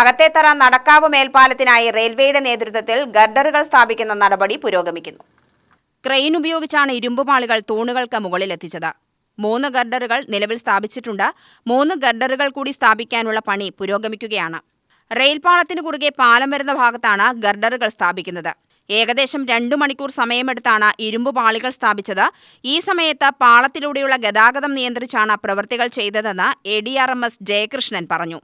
അകത്തേത്തറ നടക്കാവ് മേൽപ്പാലത്തിനായി റെയിൽവേയുടെ നേതൃത്വത്തിൽ ഗർഡറുകൾ സ്ഥാപിക്കുന്ന നടപടി പുരോഗമിക്കുന്നു. ക്രെയിൻ ഉപയോഗിച്ചാണ് ഇരുമ്പുപാളികൾ തൂണുകൾക്ക് മുകളിലെത്തിച്ചത്. മൂന്ന് ഗർഡറുകൾ നിലവിൽ സ്ഥാപിച്ചിട്ടുണ്ട്. മൂന്ന് ഗർഡറുകൾ കൂടി സ്ഥാപിക്കാനുള്ള പണി പുരോഗമിക്കുകയാണ്. റെയിൽപാളത്തിനു കുറുകെ പാലം വരുന്ന ഭാഗത്താണ് ഗർഡറുകൾ സ്ഥാപിക്കുന്നത്. ഏകദേശം രണ്ടു മണിക്കൂർ സമയമെടുത്താണ് ഇരുമ്പ് പാളികൾ സ്ഥാപിച്ചത്. ഈ സമയത്ത് പാളത്തിലൂടെയുള്ള ഗതാഗതം നിയന്ത്രിച്ചാണ് പ്രവൃത്തികൾ ചെയ്തതെന്ന് A D R M S Jayakrishnan പറഞ്ഞു.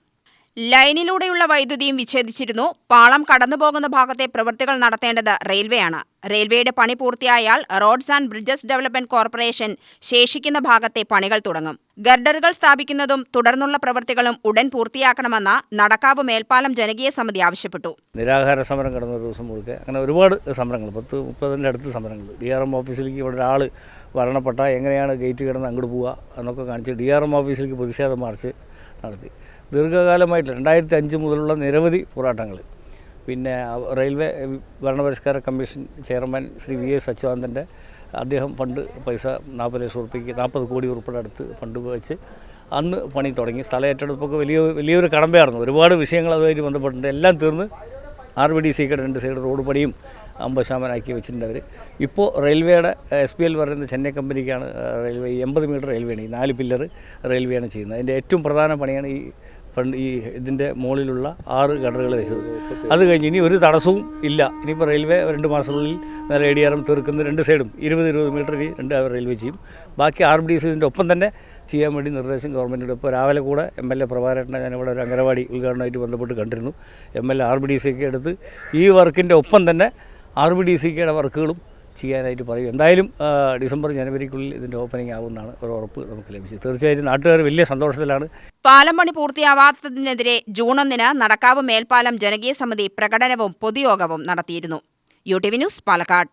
ലൈനിലൂടെയുള്ള വൈദ്യുതിയും വിച്ഛേദിച്ചിരുന്നു. പാളം കടന്നുപോകുന്ന ഭാഗത്തെ പ്രവൃത്തികൾ നടത്തേണ്ടത് റെയിൽവേയാണ്. റെയിൽവേയുടെ പണി പൂർത്തിയായാൽ roads and bridges development corporation ശേഷിക്കുന്ന ഭാഗത്തെ പണികൾ തുടങ്ങും. ഗർഡറുകൾ സ്ഥാപിക്കുന്നതും തുടർന്നുള്ള പ്രവൃത്തികളും ഉടൻ പൂർത്തിയാക്കണമെന്ന് നടക്കാവ് മേൽപ്പാലം ജനകീയ സമിതി ആവശ്യപ്പെട്ടു. നിരാഹാര സമരം കടന്ന ഒരു ദിവസം മുഴുക്കെ. അങ്ങനെ ഒരുപാട് സമരങ്ങൾ പത്ത് മുപ്പതിന്റെ അടുത്ത് സമരങ്ങൾ. ഡി ആർ എം ഓഫീസിലേക്ക് ഇവിടെ ഒരാൾ മരണപ്പെട്ട എങ്ങനെയാണ് ഗേറ്റ് കിടന്ന് അങ്ങോട്ട് പോവുക എന്നൊക്കെ കാണിച്ച് ഡി ആർ എം ഓഫീസിലേക്ക് പ്രതിഷേധം മാർച്ച് നടത്തി. ദീർഘകാലമായിട്ട് രണ്ടായിരത്തി അഞ്ച് മുതലുള്ള നിരവധി പോരാട്ടങ്ങൾ. പിന്നെ railway ഭരണപരിഷ്കാര commission chairman Shri V S അച്യുതാനന്ദന്റെ അദ്ദേഹം ഫണ്ട് പൈസ നാൽപ്പത് ലക്ഷം ഉറുപ്പിക്ക് നാൽപ്പത് കോടി ഉറപ്പിടെ അടുത്ത് ഫണ്ട് വെച്ച് അന്ന് പണി തുടങ്ങി. സ്ഥല ഏറ്റെടുപ്പൊക്കെ വലിയ വലിയൊരു കടമ്പയായിരുന്നു. ഒരുപാട് വിഷയങ്ങൾ അതുമായിട്ട് ബന്ധപ്പെട്ടിട്ടുണ്ട്. എല്ലാം തീർന്ന് ആർ ബി ഡി സിയുടെ രണ്ട് സൈഡ് റോഡ് പണിയും ശതമാനമാക്കി വെച്ചിട്ടുണ്ട് അവർ ഇപ്പോൾ റെയിൽവേയുടെ എസ് പി എൽ പറയുന്ന ചെന്നൈ കമ്പനിക്കാണ് റെയിൽവേ എൺപത് മീറ്റർ റെയിൽവേയാണ് ഈ നാല് പില്ലർ റെയിൽവേയാണ് ചെയ്യുന്നത്. അതിന്റെ ഏറ്റവും പ്രധാന പണിയാണ് ഈ ഫണ്ട് ഈ ഇതിന്റെ മുകളിലുള്ള ആറ് ഗഡറുകൾ വെച്ചത്. അത് കഴിഞ്ഞ് ഇനി ഒരു തടസ്സവും ഇല്ല. ഇനിയിപ്പോൾ റെയിൽവേ രണ്ട് മാസത്തിനുള്ളിൽ നല്ല എ ഡി ആർ എം തീർക്കുന്ന രണ്ട് സൈഡും ഇരുപത് ഇരുപത് മീറ്റർ ഇനി രണ്ട് റെയിൽവേ ചെയ്യും. ബാക്കി ആർ ഡി ഇതിന്റെ ഒപ്പം തന്നെ ചെയ്യാൻ വേണ്ടി നിർദ്ദേശം ഗവൺമെന്റിന്റെ ഇപ്പോൾ രാവിലെ കൂടെ എം എൽ എ പ്രഭാകരനെ ഞാനിവിടെ ഒരു അംഗനവാടി ഉദ്ഘാടനമായിട്ട് ബന്ധപ്പെട്ട് കണ്ടിരുന്നു. M L A R B D സിക്ക് എടുത്ത് ഈ വർക്കിന്റെ ഒപ്പം തന്നെ ആർ ബി ഡി സിക്കയുടെ വർക്കുകളും ചെയ്യാനായിട്ട് പറയും. എന്തായാലും ഡിസംബർ ജനുവരിക്കുള്ളിൽ ഇതിന്റെ ഓപ്പണിംഗ് ആകുമെന്നാണ് ഒരു ഉറപ്പ് നമുക്ക് ലഭിച്ചത്. തീർച്ചയായിട്ടും നാട്ടുകാർ വലിയ സന്തോഷത്തിലാണ്. പാലം പണി പൂർത്തിയാവാത്തതിനെതിരെ ജൂൺ ഒന്നിന് നടക്കാവ് മേൽപ്പാലം ജനകീയ സമിതി പ്രകടനവും പൊതുയോഗവും നടത്തിയിരുന്നു. U T V news Palakkad.